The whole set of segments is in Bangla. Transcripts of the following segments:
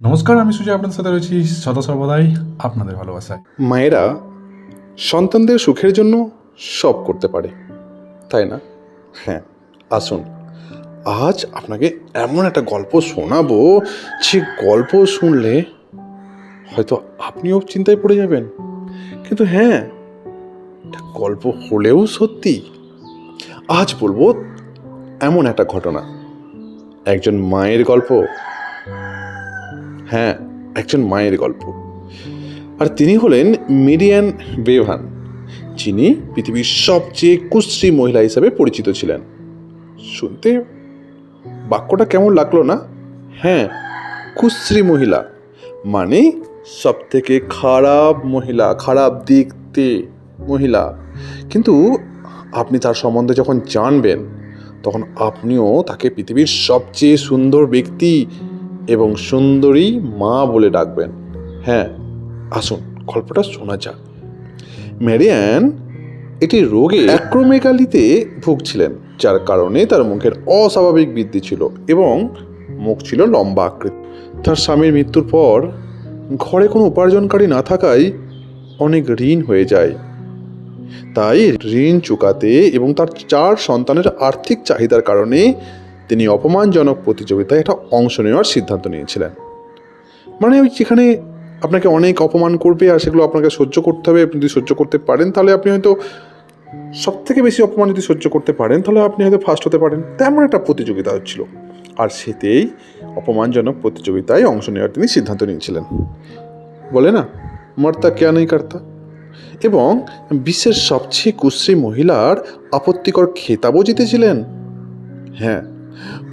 নমস্কার, আমি সুজয়, আপনাদের সাথে রয়েছি সদা সর্বদাই আপনাদের ভালোবাসায়। মায়েরা সন্তানদের সুখের জন্য সব করতে পারে, তাই না? হ্যাঁ আসুন, আজ আপনাকে এমন একটা গল্প শোনাবো, যে গল্প শুনলে হয়তো আপনিও চিন্তায় পড়ে যাবেন। কিন্তু হ্যাঁ এটা গল্প হলেও সত্যি আজ বলব এমন একটা ঘটনা। একজন মায়ের গল্প। হ্যাঁ একজন মায়ের গল্প। আর তিনি হলেন মিডিয়ান বেভান, যিনি পৃথিবীর সবচেয়ে কুশ্রী মহিলা হিসাবে পরিচিত ছিলেন। শুনতে বাক্যটা কেমন লাগল না? হ্যাঁ কুশ্রী মহিলা মানে সব থেকে খারাপ মহিলা, খারাপ দেখতে মহিলা। কিন্তু আপনি তার সম্বন্ধে যখন জানবেন, তখন আপনিও তাকে পৃথিবীর সবচেয়ে সুন্দর ব্যক্তি এবং সুন্দরী মা বলে ডাকবেন। হ্যাঁ আসুন, গল্পটা শোনা যাক। ম্যারিয়ান এটি রোগে অ্যাক্রোমেগালিতে ভুগছিলেন, যার কারণে তার মুখের অস্বাভাবিক বৃদ্ধি ছিল এবং মুখ ছিল লম্বা আকৃতি তার স্বামীর মৃত্যুর পর ঘরে কোনো উপার্জনকারী না থাকায় অনেক ঋণ হয়ে যায়। তাই ঋণ চুকাতে এবং তার চার সন্তানের আর্থিক চাহিদার কারণে তিনি অপমানজনক প্রতিযোগিতায় একটা অংশ নেওয়ার সিদ্ধান্ত নিয়েছিলেন। মানে ওই যেখানে আপনাকে অনেক অপমান করবে আর সেগুলো আপনাকে সহ্য করতে হবে, আপনি যদি সহ্য করতে পারেন, তাহলে আপনি হয়তো সব থেকে বেশি অপমান যদি সহ্য করতে পারেন, তাহলে আপনি হয়তো ফার্স্ট হতে পারেন। তেমন একটা প্রতিযোগিতা হচ্ছিল। আর সেতেই অপমানজনক প্রতিযোগিতায় অংশ নেওয়ার তিনি সিদ্ধান্ত নিয়েছিলেন। বলে না? মর্তা কেয়া নেই কর্তা? এবং বিশ্বের সবচেয়ে কুশ্রী মহিলার আপত্তিকর খেতাবও জিতেছিলেন। হ্যাঁ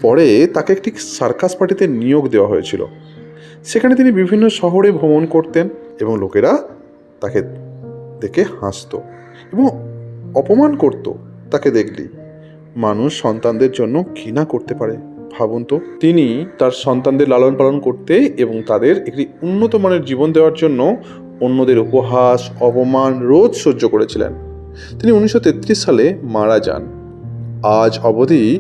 পরে তাকে একটি সার্কাস পার্টিতে নিয়োগ দেওয়া হয়েছিল। সেখানে তিনি বিভিন্ন শহরে ভ্রমণ করতেন এবং লোকেরা তাকে দেখে হাসতো এবং অপমান করত তাকে দেখলি মানুষ সন্তানদের জন্য ঘৃণা করতে পারে, ভাবুন তো। তিনি তার সন্তানদের লালন পালন করতে এবং তাদের একটি উন্নত মানের জীবন দেওয়ার জন্য অন্যদের উপহাস, অপমান রোজ সহ্য করেছিলেন। তিনি উনিশশো তেত্রিশ সালে মারা যান। আজ অবধি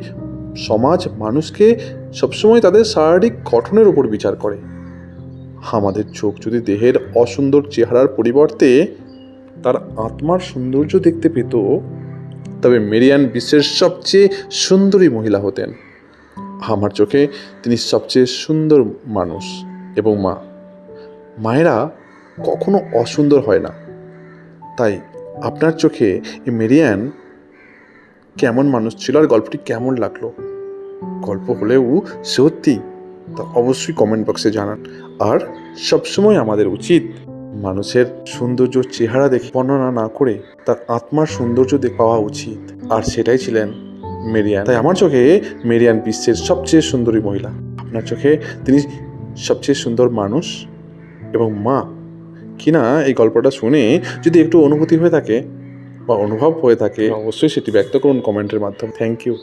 সমাজ মানুষকে সবসময় তাদের শারীরিক গঠনের উপর বিচার করে। আমাদের চোখ যদি দেহের অসুন্দর চেহারার পরিবর্তে তার আত্মার সৌন্দর্য দেখতে পেত, তবে মেরিয়ান বিশ্বের সবচেয়ে সুন্দরী মহিলা হতেন। আমার চোখে তিনি সবচেয়ে সুন্দর মানুষ এবং মা। মায়েরা কখনো অসুন্দর হয় না। তাই আপনার চোখে মেরিয়ান কেমন মানুষ ছিল আর গল্পটি কেমন লাগল? গল্প হলেও সত্যি তা অবশ্যই কমেন্ট বক্সে জানান। আর সবসময় আমাদের উচিত মানুষের সৌন্দর্য চেহারা দেখে বর্ণনা না করে তার আত্মার সৌন্দর্য দেখে পাওয়া উচিত। আর সেটাই ছিলেন মেরিয়ান। তাই আমার চোখে মেরিয়ান বিশ্বের সবচেয়ে সুন্দরী মহিলা। আপনার চোখে তিনি সবচেয়ে সুন্দর মানুষ এবং মা। কিনা এই গল্পটা শুনে যদি একটু অনুভূতি হয়ে থাকে বা অনুভব হয়ে থাকে অবশ্যই সেটি ব্যক্ত করুন কমেন্টের মাধ্যমে। Thank you